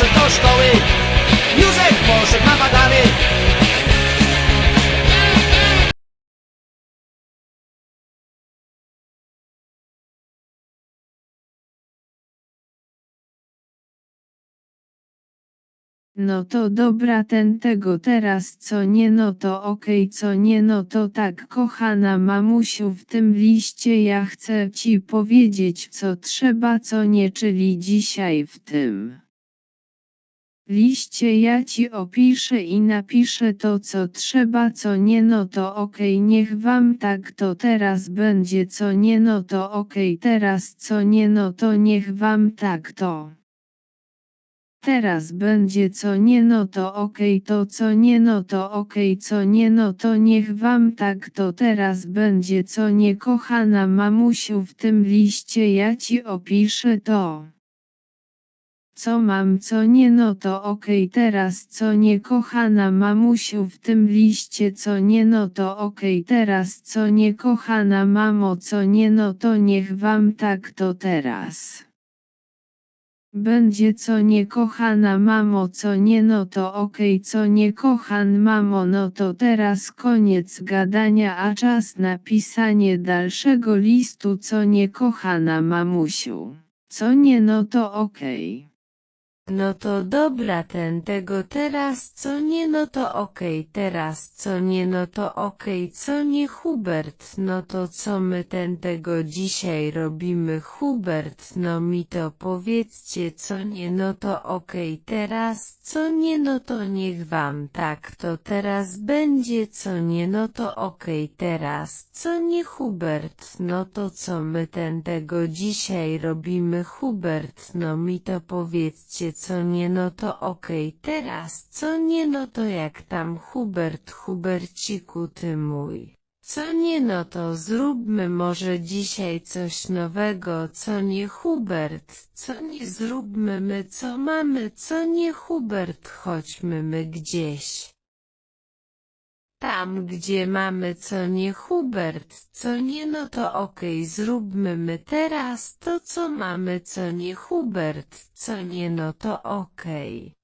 poszedł do szkoły Józek poszedł na badany No to dobra ten tego teraz co nie no to okej okay, co nie no to tak kochana mamusiu w tym liście ja chcę ci powiedzieć co trzeba co nie czyli dzisiaj w tym liście ja ci opiszę i napiszę to co trzeba co nie no to okej niech wam tak to teraz będzie co nie no to okej teraz co nie no to niech wam tak to. Teraz będzie co nie no to okej to co nie no to okej co nie no to niech wam tak to teraz będzie co nie kochana mamusiu w tym liście ja ci opiszę to. Co mam co nie no to okej teraz co nie kochana mamusiu w tym liście co nie no to okej teraz co nie kochana mamo co nie no to niech wam tak to teraz. Będzie co nie kochana mamo co nie no to okej co nie kochan mamo no to teraz koniec gadania a czas na pisanie dalszego listu co nie kochana mamusiu. Co nie no to okej. No to dobra ten tego teraz co nie no to okej teraz co nie no to okej co nie Hubert no to co my ten tego dzisiaj robimy? Hubert no mi to powiedzcie co nie no to okej teraz co nie no to niech wam tak to teraz będzie co nie no to okej teraz co nie Hubert no to co my ten tego dzisiaj robimy? Hubert no mi to powiedzcie co nie no to okej teraz co nie no to jak tam Hubert Huberciku ty mój. Co nie no to zróbmy może dzisiaj coś nowego co nie Hubert, co nie zróbmy my co mamy co nie Hubert chodźmy my gdzieś. Tam gdzie mamy co nie Hubert, co nie no to okej zróbmy my teraz to co mamy co nie Hubert, co nie no to okej.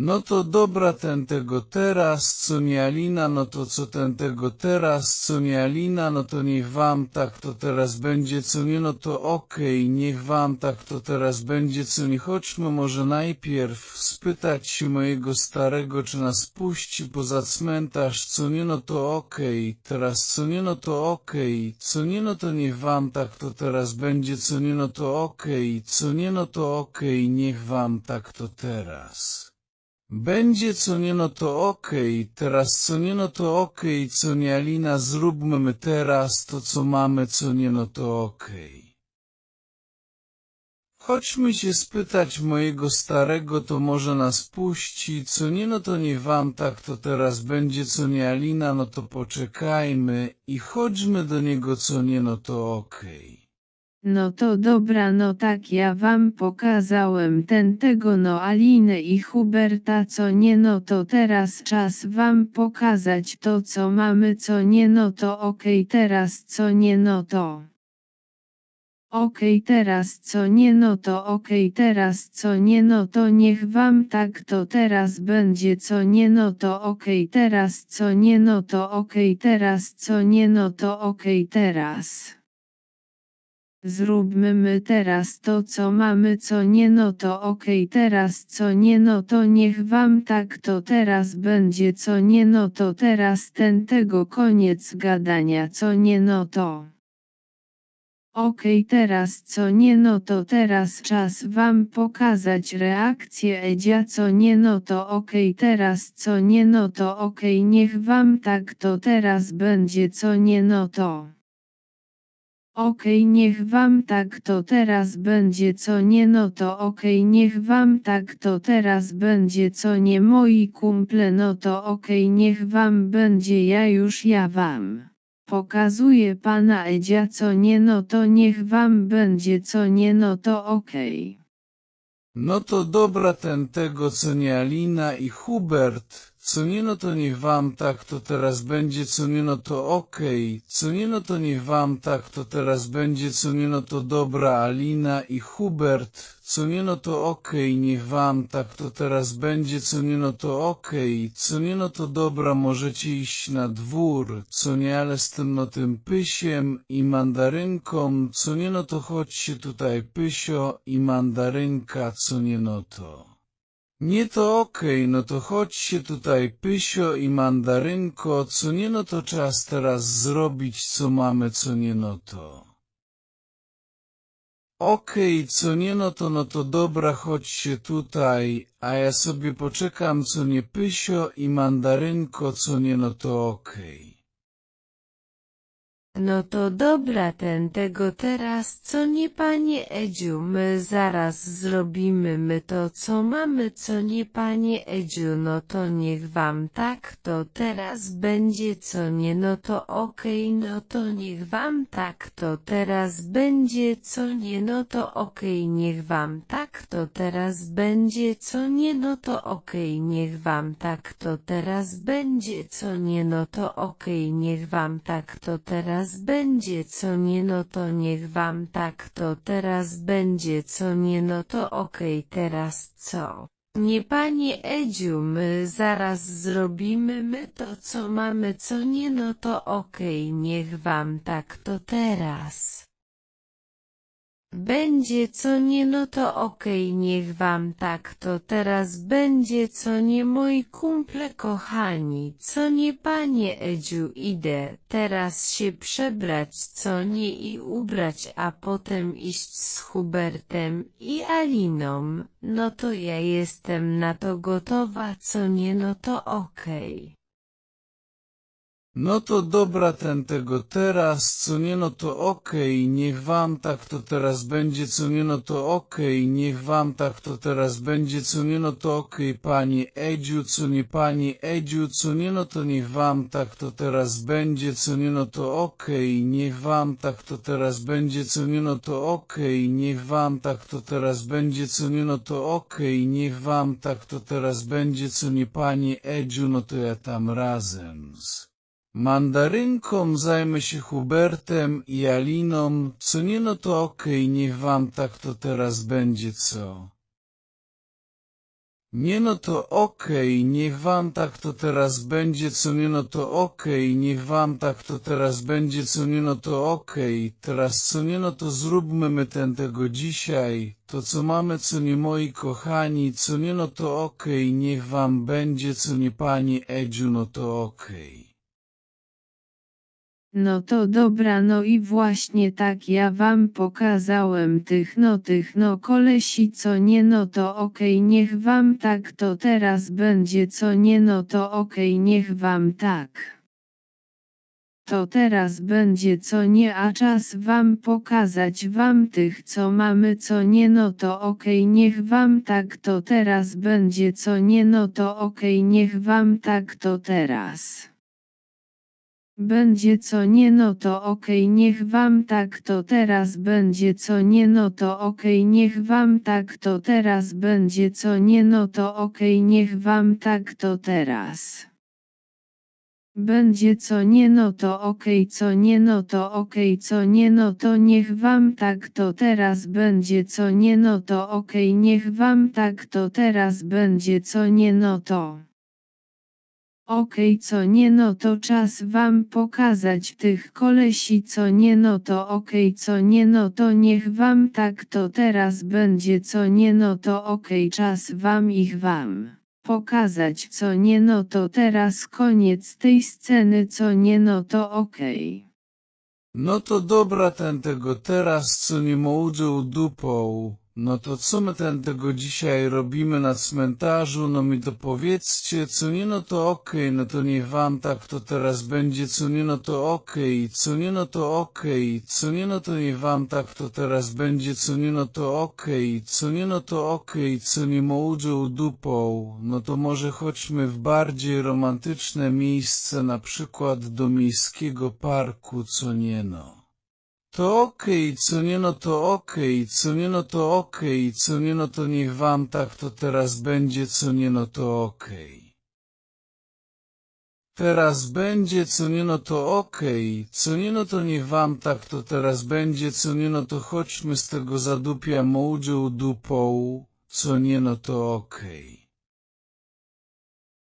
No to dobra ten tego teraz, co nie Alina, no to co ten tego teraz, co nie Alina, no to niech wam tak to teraz będzie, co nie, no to okej, niech wam tak to teraz będzie, co nie, chodźmy może najpierw spytać się mojego starego, czy nas puści poza cmentarz, co nie, no to okej, teraz co nie, no to okej, co nie, no to niech wam tak to teraz będzie, co nie, no to okej, co nie, no to okej, niech wam tak to teraz. Będzie co nie no to okej, teraz co nie no to okej, co nie Alina zróbmy my teraz to co mamy co nie no to okej. Chodźmy się spytać mojego starego to może nas puści, co nie no to nie wam tak to teraz będzie co nie Alina no to poczekajmy i chodźmy do niego co nie no to okej. No to dobra no tak ja wam pokazałem ten tego no Alinę i Huberta co nie no to teraz czas wam pokazać to co mamy co nie no to okej teraz co nie no to. Okej teraz co nie no to okej teraz co nie no to niech wam tak to teraz będzie co nie no to okej teraz co nie no to okej teraz co nie no to okej teraz. Zróbmy my teraz to co mamy co nie no to okej teraz co nie no to niech wam tak to teraz będzie co nie no to teraz ten tego koniec gadania co nie no to. Okej teraz co nie no to teraz czas wam pokazać reakcję Edzia co nie no to okej teraz co nie no to okej niech wam tak to teraz będzie co nie no to. Okej niech wam tak to teraz będzie co nie no to okej niech wam tak to teraz będzie co nie moi kumple no to okej niech wam będzie ja już ja wam. Pokazuję pana Edzia co nie no to niech wam będzie co nie no to okej. No to dobra ten tego co nie Alina i Hubert, co nie no to niech wam tak to teraz będzie, co nie no to okej, co nie no to niech wam tak to teraz będzie, co nie no to dobra Alina i Hubert, co nie no to okej, niech wam tak to teraz będzie, co nie no to okej, co nie no to dobra możecie iść na dwór, co nie ale z tym no tym pysiem i mandarynką, co nie no to chodźcie tutaj pysio i mandarynka, co nie no to. Nie to okej, no to chodźcie tutaj Pysio i Mandarynko, co nie no to czas teraz zrobić co mamy, co nie no to. Okej, co nie no to no to dobra, chodźcie tutaj, a ja sobie poczekam co nie Pysio i Mandarynko, co nie no to okej. No to dobra ten tego teraz co nie panie Edziu my zaraz zrobimy my to co mamy co nie panie Edziu no to niech wam tak to teraz będzie co nie no to okej no to niech wam tak to teraz będzie co nie no to okej niech wam tak to teraz będzie co nie no to okej niech wam tak to teraz będzie co nie no to okej niech wam tak to teraz będzie co nie no to niech wam tak to teraz będzie co nie no to okej teraz co? Nie panie Edziu my zaraz zrobimy my to co mamy co nie no to okej niech wam tak to teraz. Będzie co nie no to okej niech wam tak to teraz będzie co nie moi kumple kochani co nie panie Edziu idę teraz się przebrać co nie i ubrać a potem iść z Hubertem i Aliną no to ja jestem na to gotowa co nie no to okej. No to dobra ten tego teraz, co nie no to okej, niech wam tak to teraz będzie, co nie no to okej, niech wam tak to teraz będzie, co nie no to okej, pani Edziu, co nie pani Edziu, co nie no to niech wam tak to teraz będzie, co nie no to okej, niech wam tak to teraz będzie, co nie no to okej, niech wam tak to teraz będzie, co nie no to okej, niech wam tak to teraz będzie, co nie pani Edziu, no to ja tam razem z Mandarynką zajmę się Hubertem i Aliną, co nie no to okej, niech wam tak to teraz będzie co. Nie no to okej, niech wam tak to teraz będzie, co nie no to okej, niech wam tak to teraz będzie, co nie no to okej, teraz co nie no to zróbmy my ten tego dzisiaj, to co mamy, co nie moi kochani, co nie no to okej, niech wam będzie, co nie pani Edziu, no to okej. No to dobra no i właśnie tak ja wam pokazałem tych no tych no kolesi co nie no to okej niech wam tak to teraz będzie co nie no to okej niech wam tak. To teraz będzie co nie a czas wam pokazać wam tych co mamy co nie no to okej niech wam tak to teraz będzie co nie no to okej niech wam tak to teraz. Będzie co nie no to okej niech wam tak to teraz będzie co nie no to okej niech wam tak to teraz będzie co nie no to okej niech wam tak to teraz. Będzie co nie no to okej co nie no to okej co nie no to niech wam tak to teraz będzie co nie no to okej niech wam tak to teraz będzie co nie no to. Okej co nie no to czas wam pokazać tych kolesi co nie no to okej co nie no to niech wam tak to teraz będzie co nie no to okej czas wam ich wam pokazać co nie no to teraz koniec tej sceny co nie no to okej. No to dobra ten tego teraz, co nie mołdżą dupą. No to co my ten tego dzisiaj robimy na cmentarzu? No mi to powiedzcie, co nie no to okej, no to niech wam tak to teraz będzie, co nie no to okej, co nie no to okej, co nie no to niech wam tak to teraz będzie, co nie no to okej, co nie no to okej, co nie mołdżą dupą. No to może chodźmy w bardziej romantyczne miejsce, na przykład do miejskiego parku, co nie no. To okej, co nie no to okej, co nie no to okej, co nie no to niech wam tak to teraz będzie, co nie no to okej. Teraz będzie, co nie no to okej, co nie no to niech wam tak to teraz będzie, co nie no to chodźmy z tego zadupia mołdzią dupą, co nie no to okej.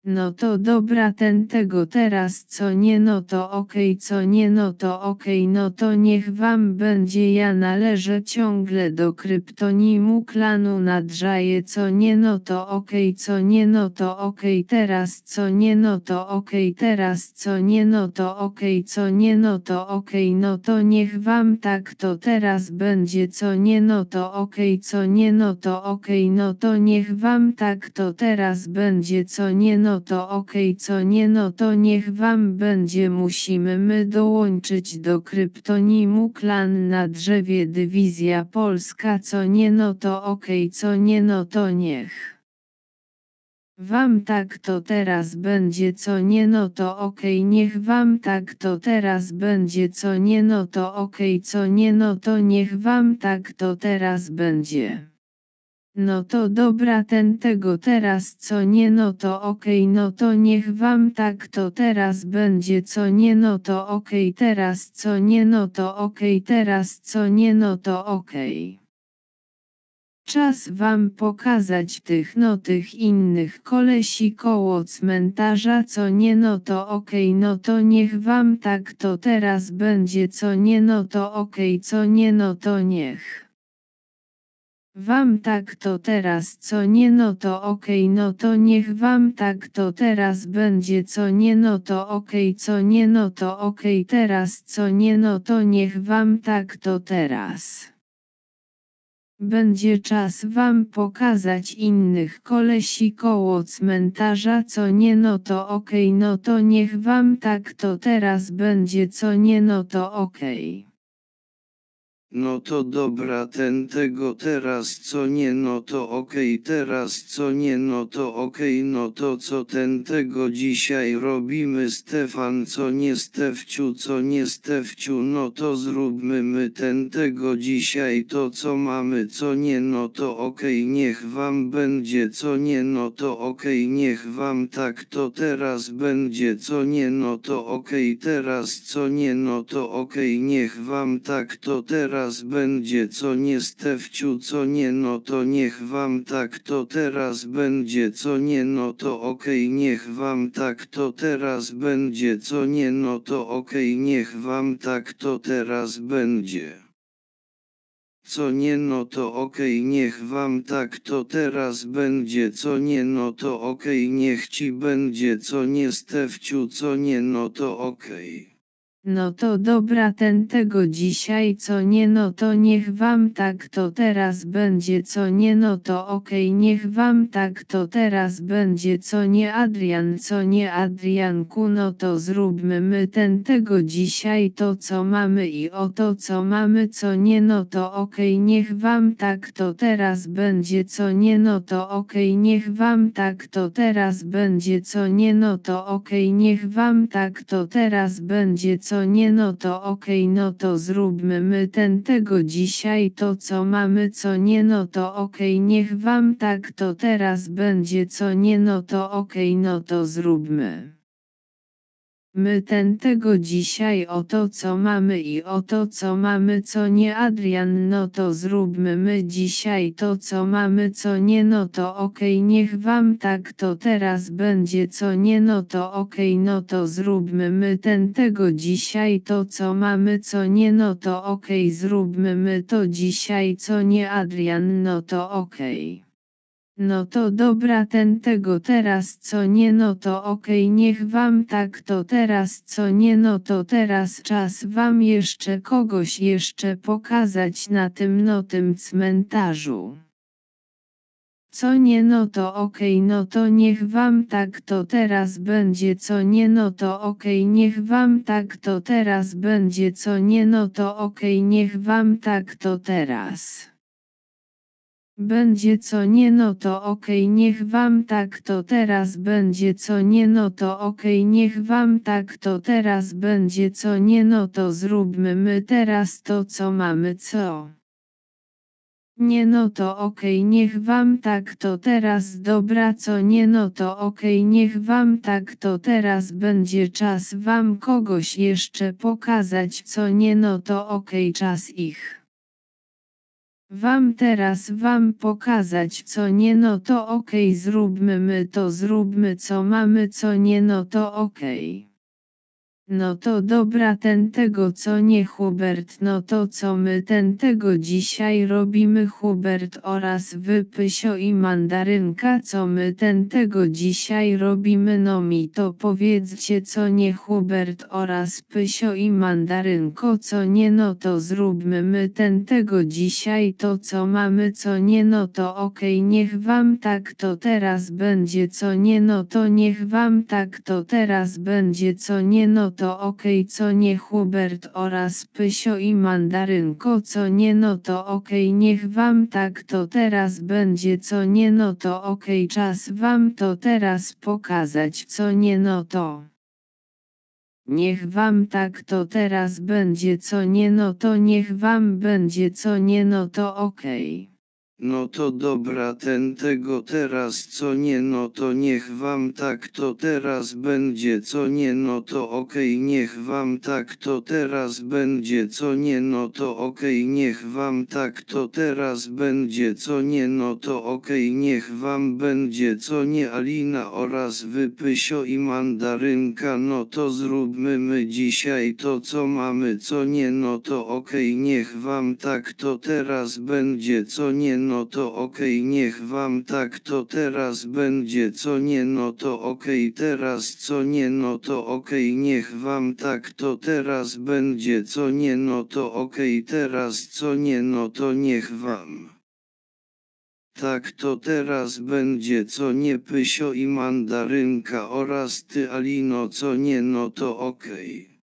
No to dobra ten tego teraz co nie no to okej co nie no to okej no to niech wam będzie ja należę ciągle do kryptonimu klanu nadrzaje co nie no to okej co nie no to okej teraz co nie no to okej teraz co nie no to okej co nie no to okej no to niech wam tak to teraz będzie co nie no to okej co nie no to okej no to niech wam tak to teraz będzie co nie no to okej co nie no to niech wam będzie musimy my dołączyć do kryptonimu klan na drzewie dywizja polska co nie no to okej co nie no to niech. Wam tak to teraz będzie co nie no to okej niech wam tak to teraz będzie co nie no to okej co nie no to niech wam tak to teraz będzie. No to dobra ten tego teraz co nie no to okej no to niech wam tak to teraz będzie co nie no to okej teraz co nie no to okej teraz co nie no to okej. Czas wam pokazać tych no tych innych kolesi koło cmentarza co nie no to okej no to niech wam tak to teraz będzie co nie no to okej co nie no to niech. Wam tak to teraz co nie no to okej no to niech wam tak to teraz będzie co nie no to okej co nie no to okej teraz co nie no to niech wam tak to teraz. Będzie czas wam pokazać innych kolesi koło cmentarza co nie no to okej no to niech wam tak to teraz będzie co nie no to okej. No to dobra ten tego teraz co nie no to okej teraz co nie no to okej no to co ten tego dzisiaj robimy Stefan co nie Stefciu co nie Stefciu no to zróbmy my ten tego dzisiaj to co mamy co nie no to okej niech wam będzie co nie no to okej niech wam tak to teraz będzie co nie no to okej teraz co nie no to okej niech wam tak to teraz teraz będzie co nie Stefciu co nie no to niech wam tak to teraz będzie co nie no to okej niech wam tak to teraz będzie co nie no to okej niech wam tak to teraz będzie. Co nie no to okej niech wam tak to teraz będzie co nie no to okej niech ci będzie co nie Stefciu co nie no to okej. No to dobra ten tego dzisiaj co nie no to niech wam tak to teraz będzie co nie no to okej niech wam tak to teraz będzie co nie Adrian co nie Adrianku no to zróbmy my ten tego dzisiaj to co mamy i o to co mamy co nie no to okej niech wam tak to teraz będzie co nie no to okej niech wam tak to teraz będzie co nie no to okej niech wam tak to teraz będzie co nie no to okej no to zróbmy my ten tego dzisiaj to co mamy co nie no to okej niech wam tak to teraz będzie co nie no to okej no to zróbmy. My ten tego dzisiaj o to co mamy i o to co mamy co nie Adrian no to zróbmy my dzisiaj to co mamy co nie no to okej niech wam tak to teraz będzie co nie no to okej no to zróbmy my ten tego dzisiaj to co mamy co nie no to okej zróbmy my to dzisiaj co nie Adrian no to okej. No to dobra ten tego teraz co nie no to okej niech wam tak to teraz co nie no to teraz czas wam jeszcze kogoś jeszcze pokazać na tym no tym cmentarzu. Co nie no to okej no to niech wam tak to teraz będzie co nie no to okej niech wam tak to teraz będzie co nie no to okej niech wam tak to teraz. Będzie co nie no to okej niech wam tak to teraz będzie co nie no to okej niech wam tak to teraz będzie co nie no to zróbmy my teraz to co mamy co. Nie no to okej niech wam tak to teraz dobra co nie no to okej niech wam tak to teraz będzie czas wam kogoś jeszcze pokazać co nie no to okej czas ich. Wam teraz wam pokazać co nie no to okej zróbmy my to zróbmy co mamy co nie no to okej. No to dobra ten tego co nie Hubert no to co my ten tego dzisiaj robimy Hubert oraz wy Pysio i mandarynka co my ten tego dzisiaj robimy no mi to powiedzcie co nie Hubert oraz Pysio i mandarynko co nie no to zróbmy my ten tego dzisiaj to co mamy co nie no to okej niech wam tak to teraz będzie co nie no to niech wam tak to teraz będzie co nie no to okej co nie Hubert oraz Pysio i Mandarynko co nie no to okej niech wam tak to teraz będzie co nie no to okej czas wam to teraz pokazać co nie no to. Niech wam tak to teraz będzie co nie no to niech wam będzie co nie no to okej. No to dobra ten tego teraz co nie no to niech wam tak to teraz będzie co nie no to okej niech wam tak to teraz będzie co nie no to okej niech wam tak to teraz będzie co nie no to okej niech wam będzie co nie Alina oraz wy Pysio i Mandarynka no to zróbmy my dzisiaj to co mamy co nie no to okej niech wam tak to teraz będzie co nie no to okej niech wam tak to teraz będzie co nie no to okej teraz co nie no to okej niech wam tak to teraz będzie co nie no to okej teraz co nie no to niech wam. Tak to teraz będzie co nie Pysio i Mandarynka oraz ty Alino co nie no to okej.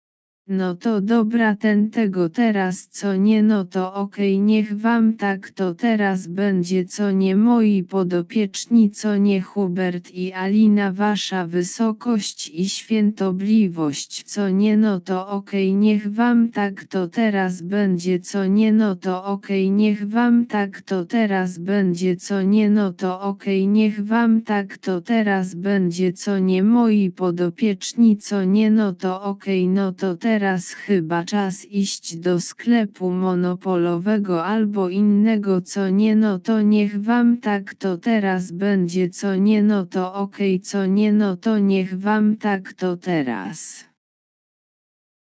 No to dobra ten tego teraz co nie no to okej niech wam tak to teraz będzie co nie moi podopieczni co nie Hubert i Alina wasza wysokość i świętobliwość co nie no to okej niech wam tak to teraz będzie co nie no to okej niech wam tak to teraz będzie co nie no to okej niech wam tak to teraz będzie co nie moi podopieczni co nie no to okej no to teraz teraz chyba czas iść do sklepu monopolowego albo innego co nie no to niech wam tak to teraz będzie co nie no to okej okay, co nie no to niech wam tak to teraz.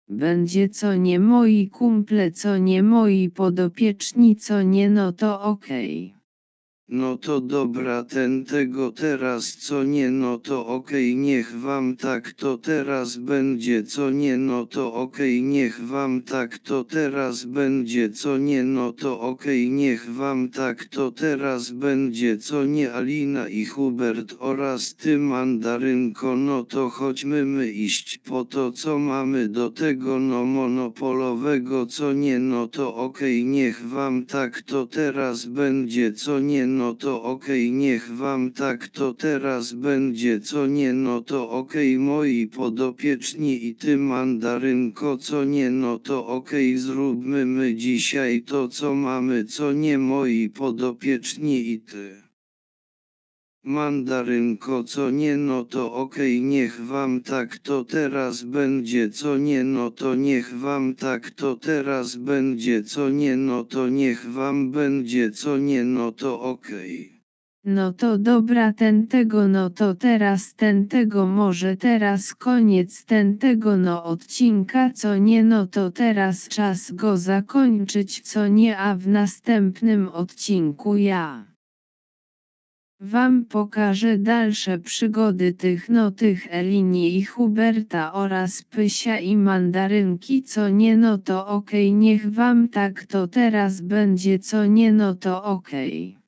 Będzie co nie moi kumple co nie moi podopieczni co nie no to okej. Okay. No to dobra ten tego teraz co nie no to okej okay, niech wam tak to teraz będzie co nie no to okej okay, niech wam tak to teraz będzie co nie no to okej okay, niech wam tak to teraz będzie co nie Alina i Hubert oraz ty mandarynko no to chodźmy my iść po to co mamy do tego no monopolowego co nie no to okej niech wam tak to teraz będzie co nie no no to okej okay, niech wam tak to teraz będzie co nie no to okej okay, moi podopieczni i ty mandarynko co nie no to okej okay, zróbmy my dzisiaj to co mamy co nie moi podopieczni i ty. Mandarynko co nie no to okej okay, niech wam tak to teraz będzie co nie no to niech wam tak to teraz będzie co nie no to niech wam będzie co nie no to okej. Okay. No to dobra ten tego no to teraz ten tego może teraz koniec ten tego no odcinka co nie no to teraz czas go zakończyć co nie a w następnym odcinku ja. Wam pokażę dalsze przygody tych no tych Elini i Huberta oraz Pysia i Mandarynki co nie no to okej okay, niech wam tak to teraz będzie co nie no to okej. Okay.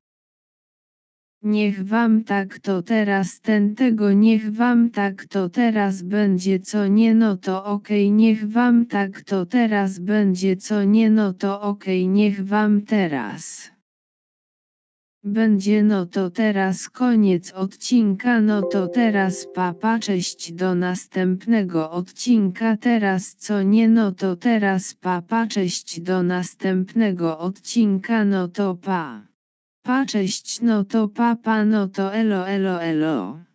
Niech wam tak to teraz ten tego niech wam tak to teraz będzie co nie no to okej okay, niech wam tak to teraz będzie co nie no to okej niech wam teraz. Będzie no to teraz koniec odcinka no to teraz papa cześć do następnego odcinka teraz co nie no to teraz papa cześć do następnego odcinka no to pa. Pa cześć no to papa no to elo elo elo.